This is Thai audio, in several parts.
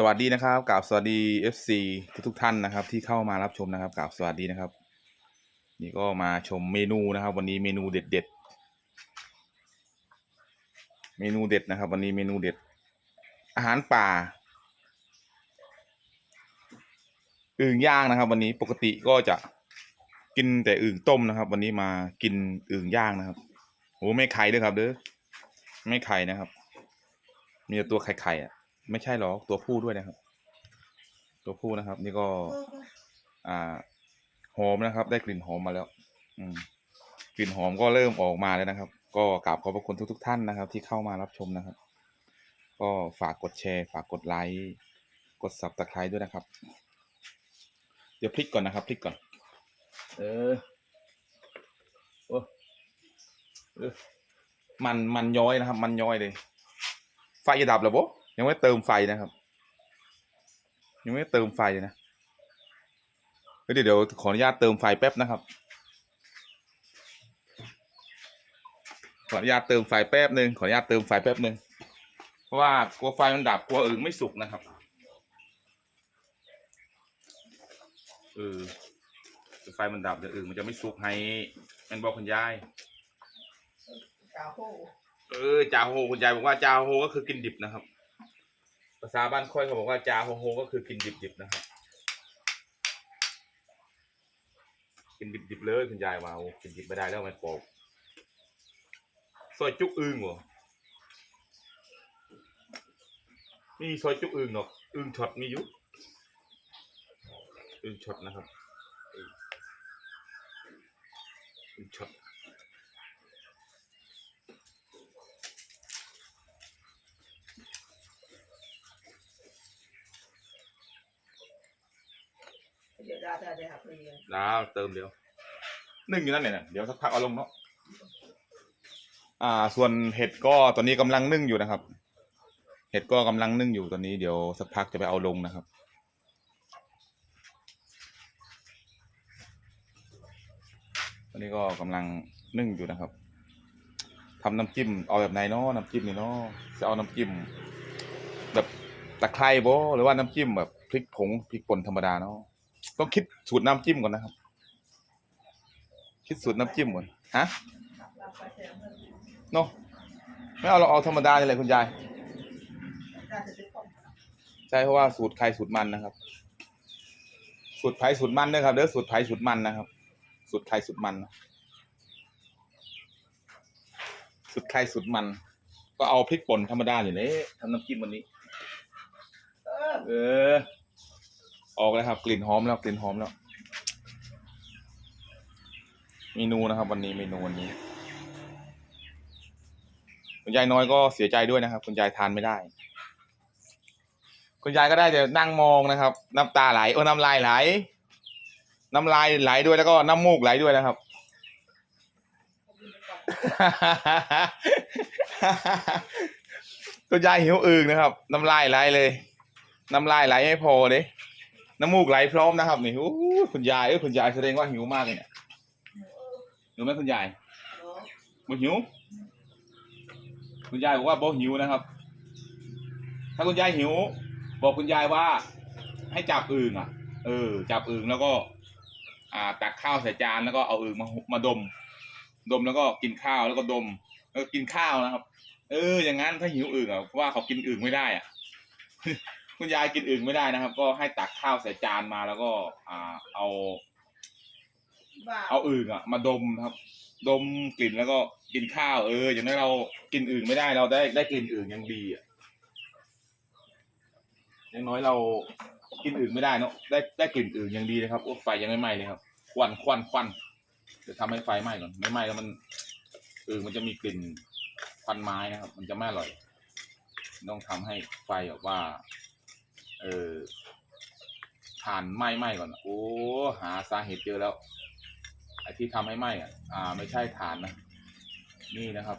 สวัสดีนะครับกราบสวัสดี FC ทุกทุกท่านนะครับ ที่เข้ามารับชมนะครับกราบสวัสดีนะครับ นี่ก็มาชมเมนูนะครับ วันนี้เมนูเด็ดเด็ดๆเมนูเด็ดนะครับ วันนี้เมนูเด็ด อาหารป่าอึ่งย่างนะครับ วันนี้ปกติก็จะกินแต่อึ่งต้มนะครับ วันนี้มากินอึ่งย่างนะครับโหไม่ไข่ด้วยครับเด้อไม่ไข่นะครับ มีแต่ตัวไข่ไข่ๆอะ ไม่ใช่หรอกตัวผู้ด้วยนะครับ ตัวผู้นะครับ นี่ก็ อ่าหอมนะครับ ได้กลิ่นหอมมาแล้ว อืมกลิ่นหอมก็เริ่มออกมาแล้วนะครับ ก็กราบขอบพระคุณทุกๆท่านนะครับ ที่เข้ามารับชมนะครับ ก็ฝากกดแชร์ ฝากกดไลค์กด subscribe ด้วยนะครับ เดี๋ยวพลิกก่อนนะครับพลิกก่อน เออโอ้เออมันมันย้อยนะครับ มันย้อยเลยไฟจะดับแล้วโบ ยังไม่เติมไฟนะครับ ยังไม่เติมไฟเลยนะเฮ้ยเดี๋ยวเดี๋ยวขออนุญาตเติมไฟแป๊บนะครับ ขออนุญาตเติมไฟแป๊บหนึ่งขออนุญาตเติมไฟแป๊บหนึ่งเพราะว่ากลัวไฟมันดับกลัวอึ่งไม่สุกนะครับเออเดี๋ยวไฟมันดับเดี๋ยวอึ่งมันจะไม่สุกให้แมันบอกคุณยายกาโฮเออจาโฮคุณยายบอกว่าจาโฮก็คือกินดิบนะครับภาษาบ้านค่อยเขาบอกว่าจาฮโฮก็คือกินดิบๆนะครับ กินดิบๆเลยคุณยายวาโอ้กินดิบไม่ได้แล้วมันปอกซอยจุกอึ่งเหรอนี่ซอยจุกอึ่งหรอกอึ่งช็อตมีอยู่อึ่งช็อตนะครับอึ่งช็อต เดี๋ยว ได้ได้ได้ครับเรียนแล้วเติมเดี๋ยวนึ่งอยู่นั่นเนี่ยนะเดี๋ยวสักพักเอาลงเนาะอ่า ส่วนเห็ดก็ตอนนี้กำลังนึ่งอยู่นะครับ เห็ดก็กำลังนึ่งอยู่ตอนนี้เดี๋ยวสักพักจะไปเอาลงนะครับ ตอนนี้ก็กำลังนึ่งอยู่นะครับทำน้ำจิ้มเอาแบบไหนเนาะน้ำจิ้มนี่เนาะจะเอาน้ำจิ้มแบบตะไคร้โบหรือว่าน้ำจิ้มแบบพริกผงพริกป่นธรรมดาเนาะ ต้องคิดสูตรน้ำจิ้มก่อนนะครับ คิดสูตรน้ำจิ้มก่อนฮะเนโนไม่เอาเราเอาธรรมดาเลยคุณยายใช่เพราะว่าสูตรใครสูตรมันนะครับ สูตรไผ่สูตรมันด้วยครับเด้อสูตรไผ่สูตรมันนะครับ สูตรใครสูตรมัน สูตรใครสูตรมัน ก็เอาพริกป่นธรรมดาอยู่เลยทำน้ำจิ้มวันนี้ เออ ออกแล้วครับ กลิ่นหอมแล้วกลิ่นหอมแล้วเมนูนะครับ วันนี้เมนูวันนี้คุณยายน้อยก็เสียใจด้วยนะครับ คุณยายทานไม่ได้ คุณยายก็ได้แต่นั่งมองนะครับ น้ำตาไหลโอ้น้ำลายไหล น้ำลายไหลด้วยแล้วก็น้ำมูกไหลด้วยนะครับ คุณยายหิวอึ่งนะครับ น้ำลายไหลเลย น้ำลายไหลไม่พอเลย น้ำมูกไหลพร้อมนะครับนี่โอ้ยคุณยายเอ้ยคุณยายแสดงว่าหิวมากเลยเนี่ยหิวไหมคุณยายเนาะบ่หิว คุณยายบอกว่าบ่หิวนะครับ ถ้าคุณยายหิว บอกคุณยายว่า ให้จับอึ่งอะ เออ จับอึ่งแล้วก็ อ่า ตักข้าวใส่จานแล้วก็เอาอึ่งมามาดม ดมแล้วก็กินข้าวแล้วก็ดมแล้วก็กินข้าวนะครับ เออ อย่างนั้นถ้าหิวอึ่งอะเพราะว่าเขากินอึ่งไม่ได้อะ คุณยายกินอึ่งไม่ได้นะครับ ก็ให้ตักข้าวใส่จานมาแล้วก็ อ่า เอาบ้าเอาอึ่งอะ มาดมครับ ดมกลิ่นแล้วก็กินข้าวเออ อย่างน้อยเรากินอึ่งไม่ได้เราได้ได้กลิ่นอึ่งยังดีอะอย่างน้อยเรากินอึ่งไม่ได้เนาะได้ได้กลิ่นอึ่งยังดีนะครับโอ้ไฟยังไม่ไหม้เลยครับ ควันควันควันเดี๋ยวทำให้ไฟไหม้ก่อนไม่ไหม้แล้วมันอึ่งมันจะมีกลิ่นควันไม้นะครับ มันจะไม่อร่อย ต้องทำให้ไฟแบบว่า เออถ่านไหม้ไหม้ก่อน โอ้หาสาเหตุเจอแล้วไอ้ที่ทำให้ไหม้อะ อ่า ไม่ใช่ฐานนะนี่นะครับ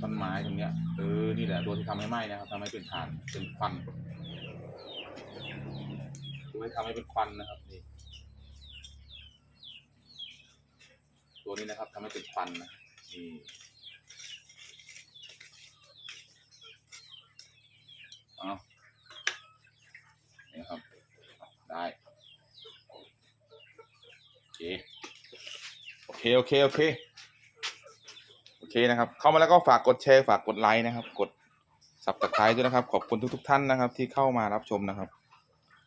ต้นไม้ตรงเนี้ยเออนี่แหละตัวที่ทำให้ไหม้นะครับทำให้เป็นฐานเป็นควันตัวที่ทำให้เป็นควันนะครับนี่ตัวนี้นะครับทำให้เป็นควันนะนี่เอา นะครับ ได้โอเคโอเคโอเคโอเคโอเคนะครับ เข้ามาแล้วก็ฝากกดแชร์ฝากกดไลค์นะครับ กดสับตะไคร้ด้วยนะครับ ขอบคุณทุกๆท่านนะครับ ที่เข้ามารับชมนะครับ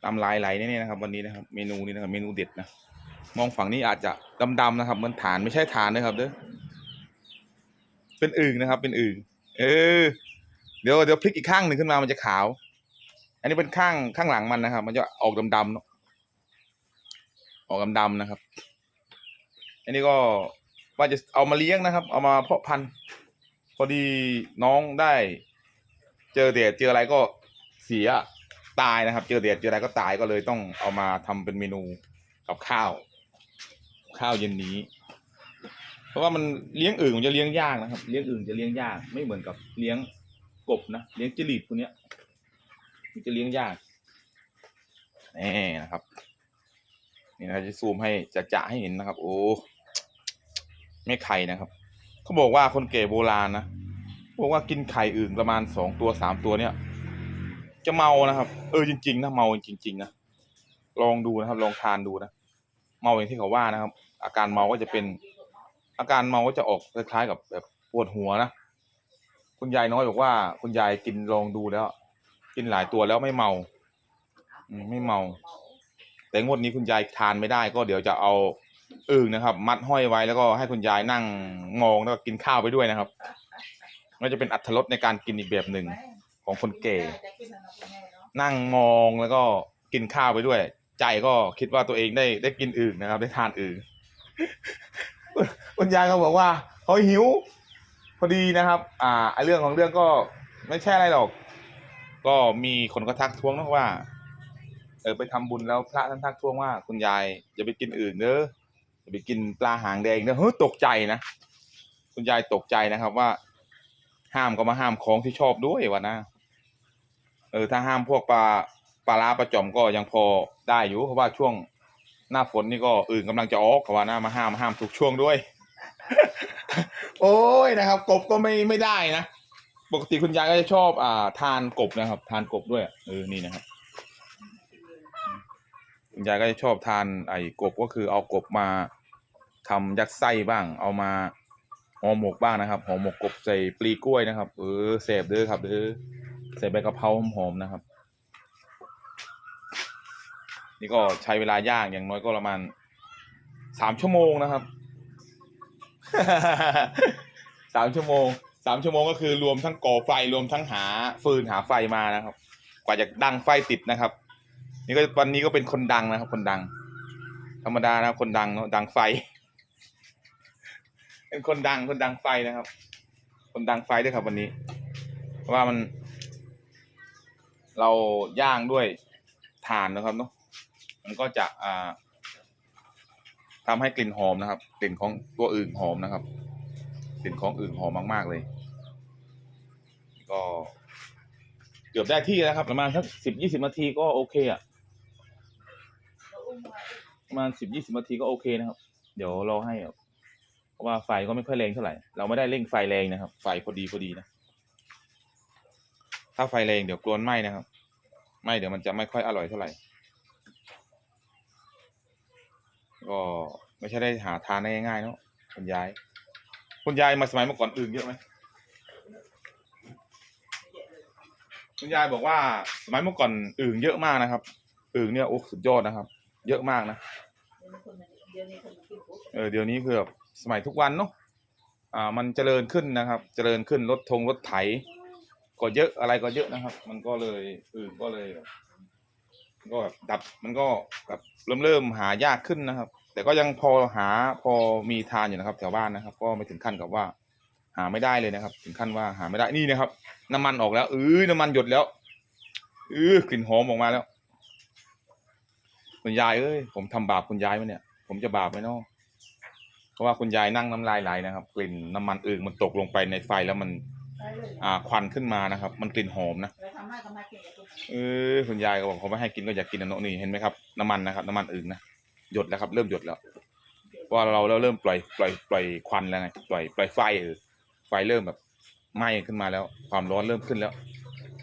ตามลายไหลแนี่นะครับ วันนี้นะครับ เมนูนี้นะครับ เมนูเด็ดนะมองฝั่งนี้อาจจะดำๆนะครับมันฐานไม่ใช่ฐานนะครับเด้อเป็นอึ่งนะครับ เป็นอึ่งเออเดี๋ยวเดี๋ยวพลิกอีกข้างหนึ่งขึ้นมามันจะขาว อันนี้เป็นข้างข้างหลังมันนะครับ มันจะออกดำๆเนอะออกดำๆนะครับ อันนี้ก็ว่าจะเอามาเลี้ยงนะครับ เอามาเพาะพันธุ์พอดีน้องได้ เจอแดดเจออะไรก็เสียตายนะครับ เจอแดดเจออะไรก็ตายก็เลยต้องเอามาทำเป็นเมนูกับข้าว ข้าวเย็นนี้ เพราะว่ามันเลี้ยงอึ่งมันจะเลี้ยงยากนะครับ เลี้ยงอึ่งจะเลี้ยงยากไม่เหมือนกับเลี้ยงกบนะเลี้ยงจิลีดพวกเนี้ย มันจะเลี้ยงยากนี่นะครับ นี่นะจะซูมให้จะจะให้เห็นนะครับ โอ้ไม่ไข่นะครับเขาบอกว่าคนเก่โบราณนะบอกว่ากินไข่อึ่งประมาณสองตัวสามตัวเนี่ย จะเมานะครับ เออจริงๆนะเมาจริง ๆนะลองดูนะครับ ลองทานดูนะเมาอย่างที่เขาว่านะครับ อาการเมาก็จะเป็น อาการเมาก็จะออกคล้ายๆกับแบบปวดหัวนะคุณยายน้อยบอกว่าคุณยายกินลองดูแล้ว กินหลายตัวแล้วไม่เมาอืมไม่เมา แต่งวดนี้คุณยายทานไม่ได้ ก็เดี๋ยวจะเอาอึ่งนะครับ มัดห้อยไว้แล้วก็ให้คุณยายนั่งมองแล้วก็กินข้าวไปด้วยนะครับก็จะเป็นอัตรสในการกินอีกแบบหนึ่งของคนแก่ นั่งมองแล้วก็กินข้าวไปด้วย ใจก็คิดว่าตัวเองได้ได้กินอื่นนะครับ ได้ทานอื่นคุณยายก็บอกว่าเขาหิว พอดีนะครับ อ่าไอเรื่องของเรื่องก็ไม่ใช่อะไรหรอก ก็มีคนก็ทักท้วงนะว่า เออไปทำบุญแล้วพระท่านทักท้วงว่าคุณยายอย่าไปกินอื่นเด้ออย่าไปกินปลาหางแดงเด้อเฮ้ยตกใจนะคุณยายตกใจนะครับว่า ห้ามก็มาห้ามของที่ชอบด้วยวะนะเออถ้าห้ามพวกปลาปลาล้าปลาจอมก็ยังพอได้อยู่เพราะว่าช่วงหน้าฝนนี่ก็อื่นกำลังจะออกเขาว่านะมาห้ามห้ามทุกช่วงด้วย โอ้ยนะครับ กบก็ไม่ไม่ได้นะ ปกติคุณยายก็จะชอบอ่าทานกบนะครับ ทานกบด้วยเออนี่นะครับคุณยายก็จะชอบทานไอ้กบก็คือเอากบมาทำยัดไส้บ้าง เอามาห่อหมกบ้างนะครับห่อหมกกบใส่ปลีกล้วยนะครับ เออเสพเด้อครับเด้อใส่ใบกะเพราหอมๆนะครับ นี่ก็ใช้เวลาย่างอย่างน้อยก็ประมาณสามชั่วโมงนะครับสามชั่วโมง สามชั่วโมงก็คือรวมทั้งก่อไฟรวมทั้งหาฟืนหาไฟมานะครับ กว่าจะดังไฟติดนะครับ นี่ก็วันนี้ก็เป็นคนดังนะครับ คนดัง ธรรมดานะคนดังเนาะดังไฟ เป็นคนดังคนดังไฟนะครับ คนดังไฟด้วยครับวันนี้เพราะว่ามัน เราย่างด้วยถ่านนะครับเนาะมันก็จะอ่าทำให้กลิ่นหอมนะครับ กลิ่นของตัวอื่นหอมนะครับ กลิ่นของอื่นหอมมาก ๆ เลย ก็ เกือบได้ที่แล้วครับ ประมาณสักสิบยี่สิบนาทีก็โอเคอะประมาณสิบยี่สิบนาทีก็โอเคนะครับ เดี๋ยวรอให้เพราะว่าไฟก็ไม่ค่อยแรงเท่าไหร่ เราไม่ได้เร่งไฟแรงนะครับ ไฟพอดีพอดีนะ ถ้าไฟแรงเดี๋ยวกลวนไหม้นะครับ ไหม้เดี๋ยวมันจะไม่ค่อยอร่อยเท่าไหร่ ก็ไม่ใช่ได้หาทานได้ง่ายๆเนาะคุณยาย คุณยายมาสมัยเมื่อก่อนอื่นเยอะไหมคุณยายบอกว่าสมัยเมื่อก่อนอื่นเยอะมากนะครับอื่นเนี่ยโอ้สุดยอดนะครับ เยอะมากนะเออเดี๋ยวนี้คือแบบสมัยทุกวันเนาะอ่ามันเจริญขึ้นนะครับ เจริญขึ้นรถทงรถไถ ก็เยอะอะไรก็เยอะนะครับ มันก็เลยอื่นก็เลยก็แบบดับมันก็แบบเริ่มเริ่มหายากขึ้นนะครับ แต่ก็ยังพอหาพอมีทานอยู่นะครับแถวบ้านนะครับ ก็ไม่ถึงขั้นกับว่า หาไม่ได้เลยนะครับ ถึงขั้นว่าหาไม่ได้นี่นะครับ น้ำมันออกแล้วเออน้ำมันหยดแล้วเออกลิ่นหอมออกมาแล้ว คุณยายเอ้ยผมทำบาปคุณยายไหมเนี่ย ผมจะบาปไหมเนาะเพราะว่าคุณยายนั่งน้ำลายไหลนะครับ กลิ่นน้ำมันอึ่งมันตกลงไปในไฟแล้วมันได้เลยอ่าควันขึ้นมานะครับ มันกลิ่นหอมนะเราทำให้ก็มากินกับคนอื่นเออคุณยายก็บอกเขาไม่ให้กินก็อยากกินนะเนอะนี่เห็นไหมครับ น้ำมันนะครับ น้ำมันอึ่งนะ หยดแล้วครับ เริ่มหยดแล้วว่าเราเราเริ่มปล่อยปล่อยปล่อยควันแล้วไงปล่อยปล่อยไฟเออไฟเริ่มแบบไหม้ขึ้นมาแล้ว ความร้อนเริ่มขึ้นแล้ว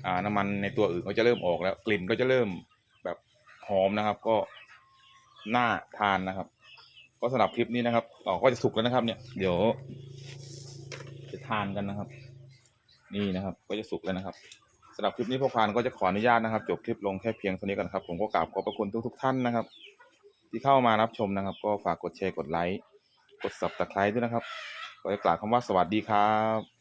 อ่าน้ำมันในตัวอื่นก็จะเริ่มออกแล้ว กลิ่นก็จะเริ่มแบบหอมนะครับ ก็น่าทานนะครับ ก็สำหรับคลิปนี้นะครับอ๋อก็จะสุกแล้วนะครับ เนี่ยเดี๋ยว จะทานกันนะครับ นี่นะครับ ก็จะสุกแล้วนะครับสำหรับคลิปนี้พวกพานก็จะขออนุญาตนะครับ จบคลิปลงแค่เพียงเท่านี้ก่อนครับ ผมก็กราบขอบพระคุณทุกๆท่านนะครับ ที่เข้ามารับชมนะครับ ก็ฝากกดแชร์กดไลค์กด subscribe ด้วยนะครับก็จะกล่าวคำว่าสวัสดีครับ